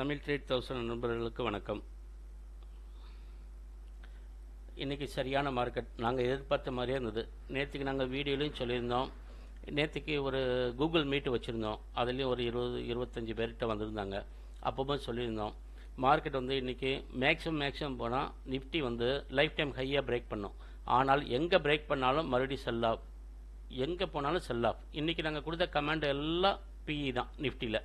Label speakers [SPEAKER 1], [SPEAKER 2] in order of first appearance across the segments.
[SPEAKER 1] Tamil trade thousand நண்பர்களுக்கு வணக்கம். இன்றைக்கி சரியான மார்க்கெட் நாங்கள் எதிர்பார்த்த மாதிரியே இருந்தது. நேற்றுக்கு நாங்கள் வீடியோலையும் சொல்லியிருந்தோம். நேற்றுக்கு ஒரு கூகுள் மீட் வச்சுருந்தோம். அதுலேயும் ஒரு இருபது இருபத்தஞ்சி பேர்கிட்ட வந்திருந்தாங்க. அப்பவும் சொல்லியிருந்தோம். மார்க்கெட் வந்து இன்றைக்கி மேக்ஸிமம் மேக்ஸிமம் போனால் நிஃப்டி வந்து லைஃப் டைம் ஹையாக பிரேக் பண்ணோம். ஆனால் எங்கே பிரேக் பண்ணாலும் மறுபடியும் செல் ஆஃப் எங்கே போனாலும் செல் ஆஃப் இன்றைக்கி நாங்கள் கொடுத்த கமெண்ட் எல்லாம் பிஇ தான் நிஃப்டியில்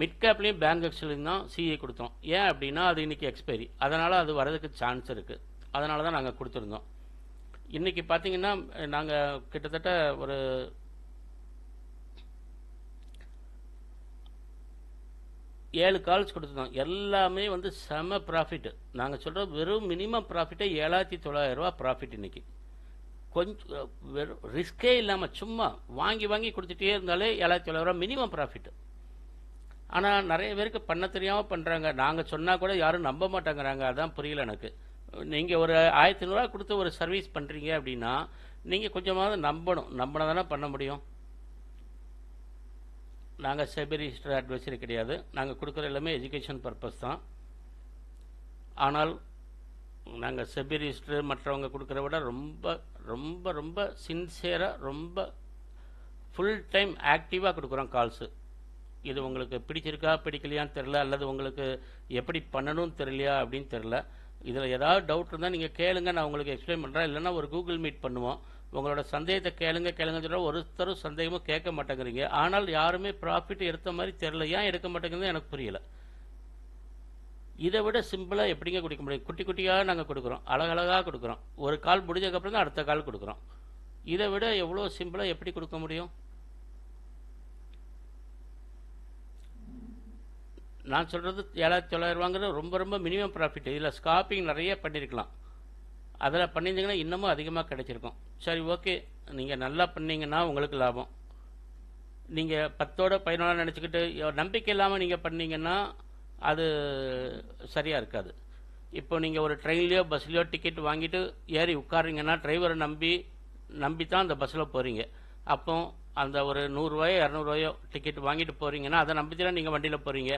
[SPEAKER 1] மிட் கேப்லேயும் பேங்க் எக்ஸ்லையும் தான் சிஏ கொடுத்தோம். ஏன் அப்படின்னா அது இன்றைக்கி எக்ஸ்பைரி அதனால் அது வரதுக்கு சான்ஸ் இருக்குது அதனால தான் நாங்கள் கொடுத்துருந்தோம். இன்றைக்கி பார்த்தீங்கன்னா நாங்கள் கிட்டத்தட்ட ஒரு ஏழு கால்ஸ் கொடுத்துருந்தோம். எல்லாமே வந்து செம ப்ராஃபிட் நாங்கள் சொல்கிற வெறும் மினிமம் ப்ராஃபிட்டே ஏழாயிரத்தி தொள்ளாயிரரூவா ப்ராஃபிட் இன்றைக்கி கொஞ்சம் வெறும் ரிஸ்கே இல்லாமல் சும்மா வாங்கி வாங்கி கொடுத்துட்டே இருந்தாலே ஏழாயிரத்தி தொள்ளாயிரரூவா மினிமம் ப்ராஃபிட் ஆனால் நிறைய பேருக்கு பண்ண தெரியாமல் பண்ணுறாங்க நாங்கள் சொன்னால் கூட யாரும் நம்ப மாட்டேங்கிறாங்க. அதான் புரியல எனக்கு. நீங்கள் ஒரு ஆயிரத்தி ஐநூறுரூவா கொடுத்து ஒரு சர்வீஸ் பண்ணுறீங்க அப்படின்னா நீங்கள் கொஞ்சமாவது நம்பணும். நம்பினா தானே பண்ண முடியும். நாங்கள் செபி அட்வைசரி கிடையாது. நாங்கள் கொடுக்குற எல்லாமே எஜுகேஷன் பர்பஸ் தான். ஆனால் நாங்கள் செபி மற்றவங்க கொடுக்குற விட ரொம்ப ரொம்ப ரொம்ப சின்சியராக ரொம்ப ஃபுல் டைம் ஆக்டிவாக கொடுக்குறோம் கால்ஸு இது உங்களுக்கு பிடிச்சிருக்கா பிடிக்கலையான்னு தெரில அல்லது உங்களுக்கு எப்படி பண்ணணும்னு தெரியலையா அப்படின்னு தெரில இதில் ஏதாவது டவுட் இருந்தால் நீங்கள் கேளுங்க நான் உங்களுக்கு எக்ஸ்பிளைன் பண்ணுறேன் இல்லைன்னா ஒரு கூகுள் மீட் பண்ணுவோம். உங்களோட சந்தேகத்தை கேளுங்க கேளுங்கன்னு சொல்ல ஒருத்தரும் சந்தேகமும் கேட்க மாட்டேங்கிறீங்க. ஆனால் யாருமே ப்ராஃபிட் எடுத்த மாதிரி தெரில ஏன் எடுக்க மாட்டேங்கிறது எனக்கு புரியல. இதை விட சிம்பிளாக எப்படிங்க கொடுக்க முடியும்? குட்டி குட்டியாக நாங்கள் கொடுக்குறோம். அழகழகாக கொடுக்குறோம். ஒரு கால் முடிஞ்சதுக்கப்புறம் தான் அடுத்த கால் கொடுக்குறோம். இதை விட எவ்வளோ சிம்பிளாக எப்படி கொடுக்க முடியும்? நான் சொல்கிறது ஏழாயிரத்தி தொள்ளாயிரரூவாங்கிறது ரொம்ப ரொம்ப மினிமம் ப்ராஃபிட் இதில் ஸ்காப்பிங் நிறைய பண்ணியிருக்கலாம் அதில் பண்ணியிருந்தீங்கன்னா இன்னமும் அதிகமாக கிடைச்சிருக்கும். சரி ஓகே நீங்கள் நல்லா பண்ணீங்கன்னா உங்களுக்கு லாபம். நீங்கள் பத்தோட பதினோட நினச்சிக்கிட்டு நம்பிக்கை இல்லாமல் நீங்கள் பண்ணீங்கன்னா அது சரியாக இருக்காது. இப்போ நீங்கள் ஒரு ட்ரெயின்லேயோ பஸ்லேயோ டிக்கெட் வாங்கிட்டு ஏறி உட்காருங்கன்னா டிரைவரை நம்பி நம்பி தான் அந்த பஸ்ஸில் போகிறீங்க அப்போ அந்த ஒரு நூறுரூவாயோ இரநூறுவாயோ டிக்கெட் வாங்கிட்டு போகிறீங்கன்னா அதை நம்பி தான் நீங்கள் வண்டியில் போகிறீங்க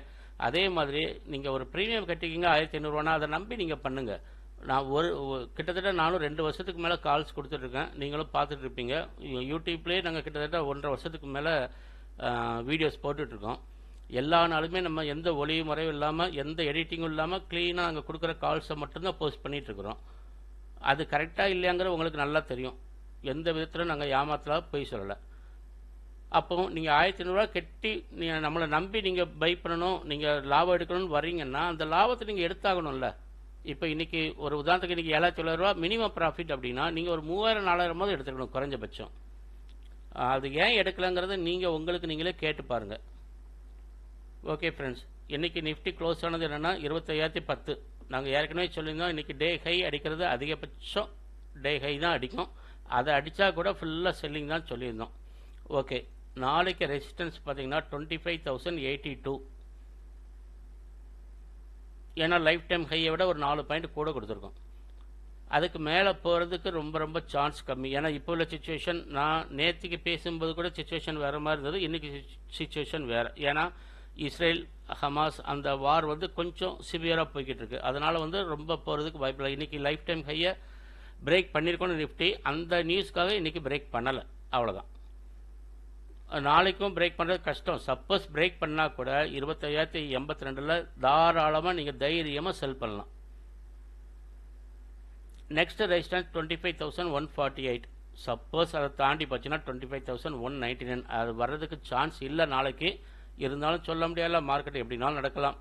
[SPEAKER 1] அதே மாதிரி நீங்கள் ஒரு ப்ரீமியம் கட்டிக்கிங்க ஆயிரத்தி ஐநூறுரூவானா அதை நம்பி நீங்கள் பண்ணுங்கள் நான் ஒரு கிட்டத்தட்ட நானும் ரெண்டு வருஷத்துக்கு மேலே கால்ஸ் கொடுத்துட்ருக்கேன். நீங்களும் பார்த்துட்டு இருப்பீங்க யூடியூப்லேயே நாங்கள் கிட்டத்தட்ட ஒன்றரை வருஷத்துக்கு மேலே வீடியோஸ் போட்டுட்ருக்கோம். எல்லா நாளுமே நம்ம எந்த ஒளி முறையும் இல்லாமல் எந்த எடிட்டிங்கும் இல்லாமல் க்ளீனாக நாங்கள் கொடுக்குற கால்ஸை மட்டும்தான் போஸ்ட் பண்ணிகிட்ருக்குறோம் அது கரெக்டாக இல்லையாங்கிற உங்களுக்கு நல்லா தெரியும். எந்த விதத்தில் நாங்கள் ஏமாத்தலாம் போய் சொல்லலை. அப்போ நீங்கள் ஆயிரத்தி ஐநூறுரூவா கட்டி நீங்கள் நம்மளை நம்பி நீங்கள் பை பண்ணணும் நீங்கள் லாபம் எடுக்கணும்னு வரீங்கன்னா அந்த லாபத்தை நீங்கள் எடுத்தாகணும்ல. இப்போ இன்றைக்கி ஒரு உதாரணத்துக்கு இன்றைக்கி ஏழாயிரத்தி தொள்ளாயிரரூவா மினிமம் ப்ராஃபிட் அப்படின்னா நீங்கள் ஒரு மூவாயிரம் நாலாயிரம் போது எடுத்துக்கணும் குறைஞ்சபட்சம். அது ஏன் எடுக்கலங்கிறத நீங்கள் உங்களுக்கு நீங்களே கேட்டு பாருங்கள் ஓகே ஃப்ரெண்ட்ஸ் இன்றைக்கி நிஃப்டி க்ளோஸ் ஆனது என்னென்னா இருபத்தையாயிரத்தி பத்து. நாங்கள் ஏற்கனவே சொல்லியிருந்தோம் இன்றைக்கி டே ஹை அடிக்கிறது அதிகபட்சம். டே ஹை தான் அடிக்கும். அதை அடித்தா கூட ஃபுல்லாக செல்லிங் தான் சொல்லியிருந்தோம். ஓகே நாளைக்கு ரெசிஸ்டன்ஸ் பார்த்தீங்கன்னா twenty five thousand eighty two ஏன்னா லைஃப் டைம் ஹையை விட ஒரு நாலு பாயிண்ட் கூட கொடுத்துருக்கோம். அதுக்கு மேலே போகிறதுக்கு ரொம்ப ரொம்ப சான்ஸ் கம்மி. ஏன்னா இப்போ உள்ள சுச்சுவேஷன் நான் நேற்றுக்கு பேசும்போது கூட சுச்சுவேஷன் வேறு மாதிரி இருந்தது. இன்றைக்கி சுச்சுவேஷன் வேறு. ஏன்னா இஸ்ரேல் ஹமாஸ் அந்த வார் வந்து கொஞ்சம் சிவியராக போய்கிட்டு இருக்கு. அதனால் வந்து ரொம்ப போகிறதுக்கு வாய்ப்பில்லை இன்றைக்கி லைஃப் டைம் ஹையை பிரேக் பண்ணியிருக்கோன்னு நிஃப்டி அந்த நியூஸ்க்காக இன்றைக்கி பிரேக் பண்ணலை. அவ்வளோதான் நாளைக்கும் பிரேக் பண்ணுறது கஷ்டம். சப்போஸ் பிரேக் பண்ணால் கூட இருபத்தையாயிரத்தி எண்பத்தி ரெண்டில் தாராளமாக நீங்கள் தைரியமாக செல் பண்ணலாம். Next resistance twenty five thousand one forty eight suppose அதை தாண்டி போச்சுன்னா twenty five thousand one ninety nine அது வர்றதுக்கு சான்ஸ் இல்லை நாளைக்கு. இருந்தாலும் சொல்ல முடியாத மார்க்கெட் எப்படினாலும் நடக்கலாம்.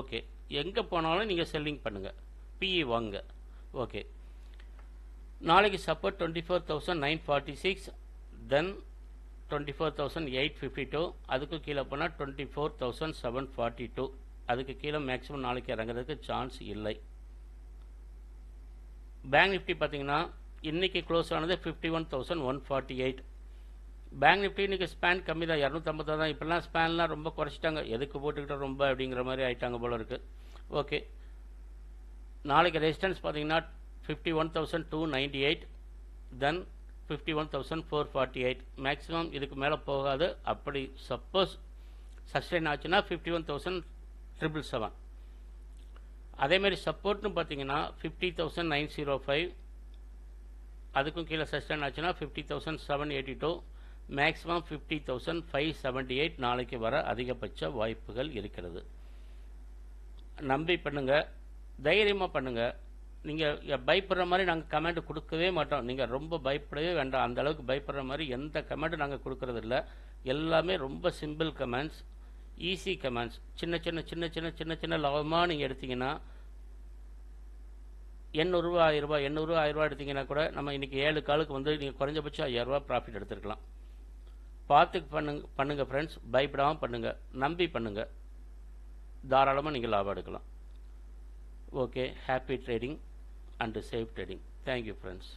[SPEAKER 1] ஓகே எங்கே போனாலும் நீங்கள் செல்லிங் பண்ணுங்கள் பிஇ வாங்க ஓகே நாளைக்கு support twenty four thousand nine forty six then twenty four thousand eight fifty two அதுக்கு கீழே போனால் twenty four thousand seven forty two அதுக்கு கீழே மேக்ஸிமம் நாளைக்கு இறங்குறதுக்கு சான்ஸ் இல்லை. பேங்க் நிஃப்டி பார்த்தீங்கன்னா இன்றைக்கி க்ளோஸ் ஆனது fifty one thousand one forty eight bank Nifty இன்றைக்கி ஸ்பேன் கம்மி தான் இரநூத்தம்பது தான் இப்போல்லாம் ஸ்பேன்லாம் ரொம்ப குறைச்சிட்டாங்க. எதுக்கு போட்டுக்கிட்டோம் ரொம்ப அப்படிங்கிற மாதிரி ஆயிட்டாங்க போல இருக்குது ஓகே நாளைக்கு ரெசிஸ்டன்ஸ் பார்த்தீங்கன்னா fifty one thousand two ninety eight then fifty one thousand four forty eight maximum இதுக்கு மேலே போகாது. அப்படி சப்போஸ் சஸ்டெயின் ஆச்சுன்னா fifty one thousand triple seven அதேமாரி சப்போர்ட்னு பார்த்தீங்கன்னா fifty thousand nine zero five அதுக்கும் கீழே சஸ்டைன் ஆச்சுன்னா fifty thousand seven eighty two maximum fifty thousand five seventy eight நாளைக்கு வர அதிகபட்ச வாய்ப்புகள் இருக்கிறது. நம்பி பண்ணுங்கள் தைரியமாக பண்ணுங்கள் நீங்கள் பயப்படுற மாதிரி நாங்கள் கமெண்ட் கொடுக்கவே மாட்டோம். நீங்கள் ரொம்ப பயப்படவே வேண்டாம். அந்த அளவுக்கு பயப்படுற மாதிரி எந்த கமெண்ட்டும் நாங்கள் கொடுக்கறது இல்லை. எல்லாமே ரொம்ப சிம்பிள் கமெண்ட்ஸ் ஈஸி கமெண்ட்ஸ் சின்ன சின்ன சின்ன சின்ன சின்ன சின்ன லாபமாக நீங்கள் எடுத்தீங்கன்னா எண்ணூறுரூவா ஆயிரரூபா எண்ணூறுரூவா ஆயிரரூபா எடுத்தீங்கன்னா கூட நம்ம இன்றைக்கி ஏழு காலுக்கு வந்து நீங்கள் குறைஞ்சபட்சம் ஐயாயிரரூபா ப்ராஃபிட் எடுத்துருக்கலாம். பார்த்து பண்ணுங்க பண்ணுங்கள் ஃப்ரெண்ட்ஸ் பயப்படாமல் பண்ணுங்கள் நம்பி பண்ணுங்கள் தாராளமாக நீங்கள் லாபம் எடுக்கலாம். Okay happy trading and safe trading thank you friends